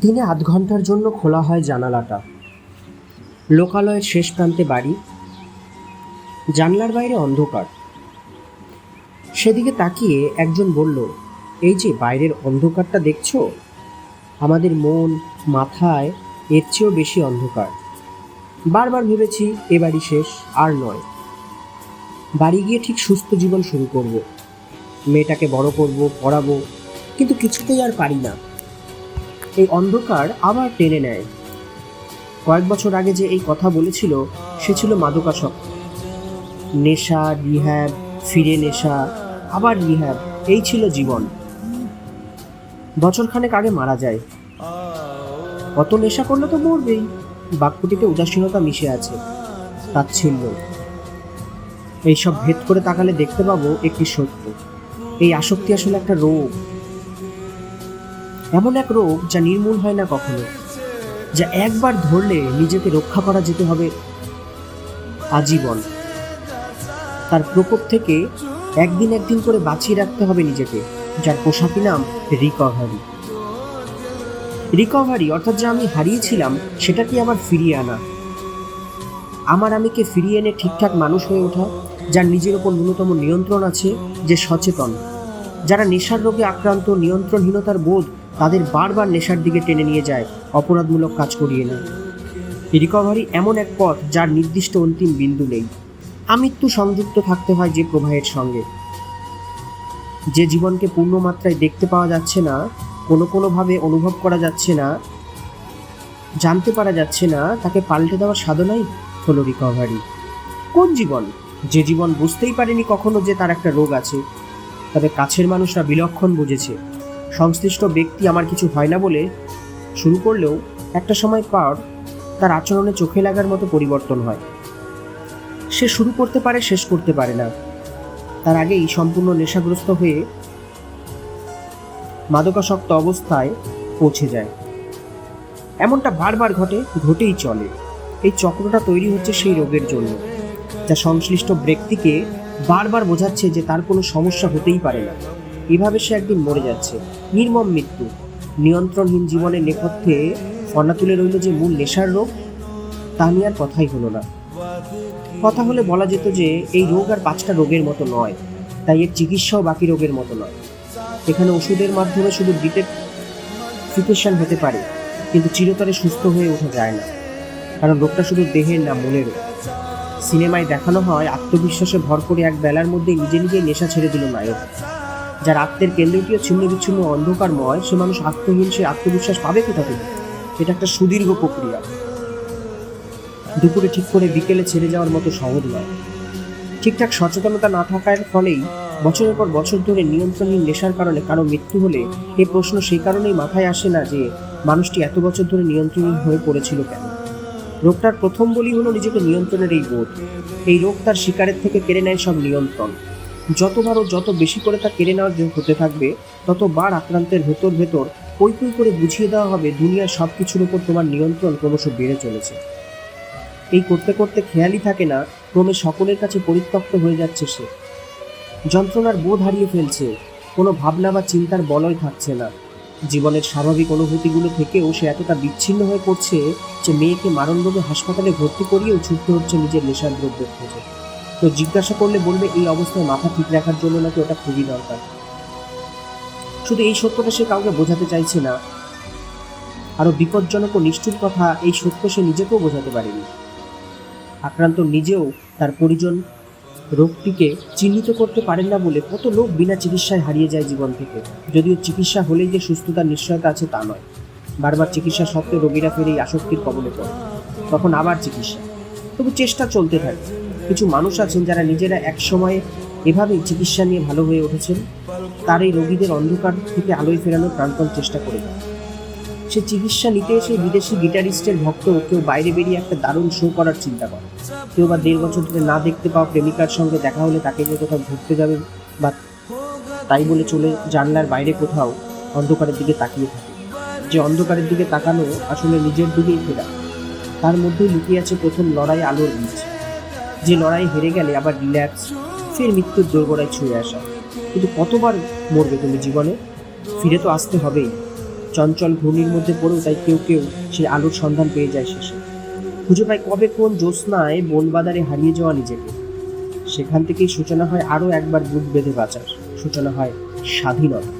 দিনে আধ ঘণ্টার জন্য খোলা হয় জানালাটা। লোকালয়ের শেষ প্রান্তে বাড়ি। জানলার বাইরে অন্ধকার। সেদিকে তাকিয়ে একজন বলল, এই যে বাইরের অন্ধকারটা দেখছ? আমাদের মন, মাথায়, এর চেয়েও বেশি অন্ধকার। বারবার ভেবেছি এ বাড়ি শেষ, আর নয়। বাড়ি গিয়ে ঠিক সুস্থ জীবন শুরু করব। মেয়েটাকে বড় করব, পড়াবো, কিন্তু কিছুতেই আর পারি না। এই অন্ধকার আবার টেনে নেয়। কয়েক বছর আগে যে এই কথা বলেছিল, সে ছিল মাদকাসক্ত। নেশা, রিহ্যাব, ফিরে নেশা, আবার রিহ্যাব, এই ছিল জীবন। বছরখানেক আগে মারা যায়। কত নেশা করলে তো মরবেই। বাক্যটিতে উদাসীনতা মিশে আছে, তাচ্ছিল্য। এইসব ভেদ করে তাকালে দেখতে পাবো একটি সত্য। এই আসক্তি আসলে একটা রোগ। এমন এক রোগ যা নির্মূল হয় না কখনো, যা একবার ধরলে নিজেকে রক্ষা করা যেতে হবে আজীবন। তার প্রকোপ থেকে একদিন একদিন করে বাঁচিয়ে রাখতে হবে নিজেকে, যার পোশাকি নাম রিকভারি। রিকভারি অর্থাৎ যা আমি হারিয়েছিলাম সেটাকে আবার ফিরিয়ে আনা? আমার আমিকে ফিরিয়ে এনে ঠিকঠাক মানুষ হয়ে ওঠা, যার নিজের ওপর ন্যূনতম নিয়ন্ত্রণ আছে, যে সচেতন, যারা নেশার রোগে আক্রান্ত নিয়ন্ত্রণহীনতার বোধ তাদের বারবার নেশার দিকে টেনে নিয়ে যায়, অপরাধমূলক কাজ করিয়ে নেয়। রিকভারি এমন এক পথ যার নির্দিষ্ট অন্তিম বিন্দু নেই। আমৃত্যু সংযুক্ত থাকতে হয় যে প্রবাহের সঙ্গে। যে জীবনকে পূর্ণ মাত্রায় দেখতে পাওয়া যাচ্ছে না, কোনো কোনোভাবে অনুভব করা যাচ্ছে না, জানতে পারা যাচ্ছে না, তাকে পাল্টে দেওয়ার সাধনাই হলো রিকভারি কোন জীবন? যে জীবন বুঝতেই পারেনি কখনো যে তার একটা রোগ আছে। তবে কাছের মানুষরা বিলক্ষণ বুঝেছে। সংশ্লিষ্ট ব্যক্তি আমার কিছু হয় না বলে শুরু করলেও একটা সময় পর তার আচরণে চোখে লাগার মতো পরিবর্তন হয়। সে শুরু করতে পারে, শেষ করতে পারে না। তার আগেই সম্পূর্ণ নেশাগ্রস্ত হয়ে মাদকাসক্ত অবস্থায় পৌঁছে যায়। এমনটা বারবার ঘটে, ঘটেই চলে। এই চক্রটা তৈরি হচ্ছে সেই রোগের জন্য, যা সংশ্লিষ্ট ব্যক্তিকে বারবার বোঝাচ্ছে যে তার কোনো সমস্যা হতেই পারে না। এভাবে সে একদিন মরে যাচ্ছে। নির্মম মৃত্যু। নিয়ন্ত্রণহীন জীবনের নেপথ্যে ফনা তুলে রইল যে মূল নেশার রোগ, তা নিয়ে আর কথাই হলো না। কথা হলে বলা যেত যে এই রোগ আর পাঁচটা রোগের মতো নয়, তাই এর চিকিৎসাও বাকি রোগের মতো নয়। এখানে ওষুধের মাধ্যমে শুধু ডিটেকফিকেশন হতে পারে, কিন্তু চিরতরে সুস্থ হয়ে ওঠা যায় না, কারণ রোগটা শুধু দেহের না মনেরও। সিনেমায় দেখানো হয় আত্মবিশ্বাসে ভর করে এক বেলার মধ্যে নিজে নিজে নেশা ছেড়ে দিল নায়ক। যার আত্মের কেন্দ্রটিও ছিন্ন বিচ্ছিন্ন অন্ধকারময়, সে মানুষ আত্মহীন, সে আত্মবিশ্বাস পাবে কোথা থেকে? এটা একটা সুদীর্ঘ প্রক্রিয়া। দুপুরে ঠিক করে বিকেলে ছেড়ে যাওয়ার মতো সহজ নয়। ঠিকঠাক সচেতনতা না থাকার ফলেই বছরের পর বছর ধরে নিয়ন্ত্রণহীন নেশার কারণে কারও মৃত্যু হলে এ প্রশ্ন সেই কারণেই মাথায় আসে না যে মানুষটি এত বছর ধরে নিয়ন্ত্রণহীন হয়ে পড়েছিল কেন? রোগটার প্রথম বলি হলো নিজেকে নিয়ন্ত্রণের এই বোধ। এই রোগ তার শিকারের থেকে কেড়ে নেয় সব নিয়ন্ত্রণ। যতবার ও যত বেশি করে তা কেড়ে নেওয়ার জন্য হতে থাকবে ততবার আক্রান্তের ভেতর ভেতর পই পই করে বুঝিয়ে দেওয়া হবে দুনিয়ার সব কিছুর উপর তোমার নিয়ন্ত্রণ ক্রমশ বেড়ে চলেছে। এই করতে করতে খেয়ালই থাকে না, ক্রমে সকলের কাছে পরিত্যক্ত হয়ে যাচ্ছে সে। যন্ত্রণার বোধ হারিয়ে ফেলছে, কোনো ভাবনা বা চিন্তার বলয় থাকছে না। জীবনের স্বাভাবিক অনুভূতিগুলো থেকেও সে এতটা বিচ্ছিন্ন হয়ে পড়ছে যে মেয়েকে মারণ রোগে হাসপাতালে ভর্তি করিয়েও ছুটতে হচ্ছে নিজের নেশার দ্রব্যের খোঁজে। তো জিজ্ঞাসা করলে বলবে এই অবস্থায় মাথা ঠিক রাখার জন্য নাকি ওটা খুবই দরকার। শুধু এই সত্যটা সে কাউকে বোঝাতে চাইছে না। আরও বিপজ্জনক ও নিষ্ঠুর কথা এই সত্য সে নিজেকেও বোঝাতে পারেনি। আক্রান্ত নিজেও তার পরিজন রোগটিকে চিহ্নিত করতে পারেন না বলে কত লোক বিনা চিকিৎসায় হারিয়ে যায় জীবন থেকে। যদিও চিকিৎসা হলেই যে সুস্থতার নিশ্চয়তা আছে তা নয়। বারবার চিকিৎসা সত্ত্বেও রোগীরা ফেরে এই আসক্তির কবলে পড়ে। তখন আবার চিকিৎসা। তবু চেষ্টা চলতে থাকে। কিছু মানুষ আছেন যারা নিজেরা এক সময়ে এভাবেই চিকিৎসা নিয়ে ভালো হয়ে উঠেছেন। তার এই রোগীদের অন্ধকার থেকে আলোয় ফেরানোর প্রাণপণ চেষ্টা করে সে চিকিৎসা নিতে এসে বিদেশি গিটারিস্টের ভক্ত কেউ বাইরে বেরিয়ে একটা দারুণ শো করার চিন্তা করে। কেউ বা দেড় বছর ধরে না দেখতে পাওয়া প্রেমিকার সঙ্গে দেখা হলে তাকে যে কোথাও ঘুরতে যাবে বা তাই বলে চলে জানলার বাইরে কোথাও অন্ধকারের দিকে তাকিয়ে থাকে। যে অন্ধকারের দিকে তাকানো আসলে নিজের দিকেই ফেরা। তার মধ্যেই লুকিয়ে আছে প্রথম লড়াই আলোর বীজ। যে লড়াই হেরে গেলে আবার রিল্যাক্স, ফের মৃত্যুর দোরগোড়ায় ছুঁয়ে আসা। কিন্তু কতবার মরবে তুমি জীবনে? ফিরে তো আসতে হবেই। চঞ্চল ঘূর্ণির মধ্যে পড়েও তাই কেউ কেউ সেই আলোর সন্ধান পেয়ে যায় শেষে। খুঁজে পায় কবে কোন জ্যোৎস্নায় বনবাদারে হারিয়ে যাওয়া নিজেকে। সেখান থেকেই সূচনা হয় আরও একবার বুক বেঁধে বাঁচার। সূচনা হয় স্বাধীনতা।